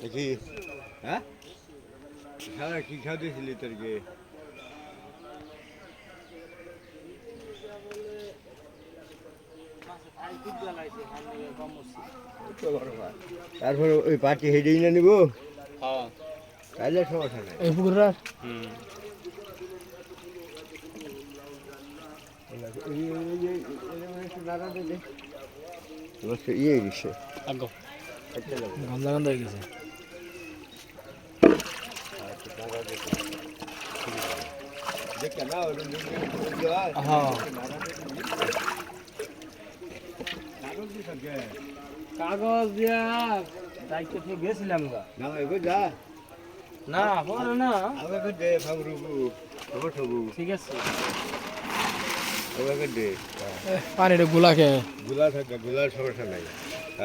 দেখি। হ্যাঁ? সারা কি খাওয়াতেছিলি তোরকে? তারপরে ওই পার্টি হেঁটেই না নিবো? তাহলে সমস্যা নেই। এই পুকুরটা ইয়ে আগ গন্ধা গন্ধ হয়ে গেছে। হ্যাঁ কাগজ দিয়া দায়িত্ব থেকে গেছিলাম গা। না যা না পরে না। আমাকে দে খবর সবু ঠিক আছে। আমাকে দে পানিটা গুলাকে গুলা থাকে গুলার সমস্যা নাই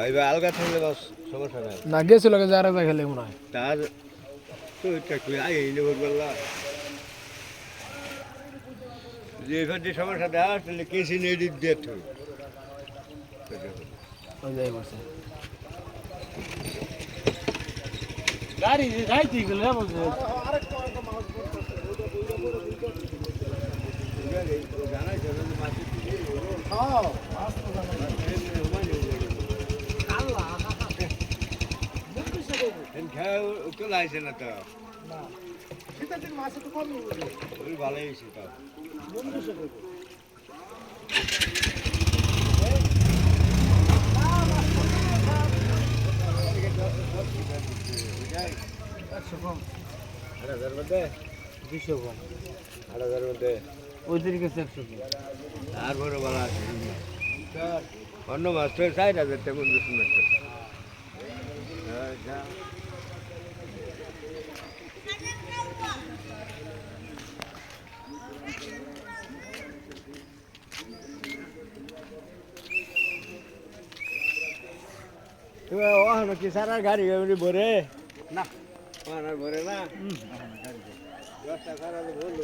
এবার আলগা থাকলে বাস সমস্যা নাই না গেছিল যারা খেলে মনে হয়। তার তো কই আই এই বললা যে এবার যে সমস্যা দেওয়া তাহলে কেসি নিয়ে দিত দিয়ে তো। গাড়ি যাইতে গেলে বলছে জানাই মাছ খেয়াল তো। লাগছে না তো ওই ভালোই হয়েছে তো। আট হাজার মধ্যে দুশো কম। মধ্যে ওইদের কাছে একশো কম। আর বড় ভালো আছে। অন্য মাছ তো ষাট হাজার তেমন বেশি মাছ তো। হ্যাঁ, যা। তুমি ওখানে কি সারা গাড়ি গাড়ি ভরে? না ওখানে ভরে না। দশটা খারাপ বলল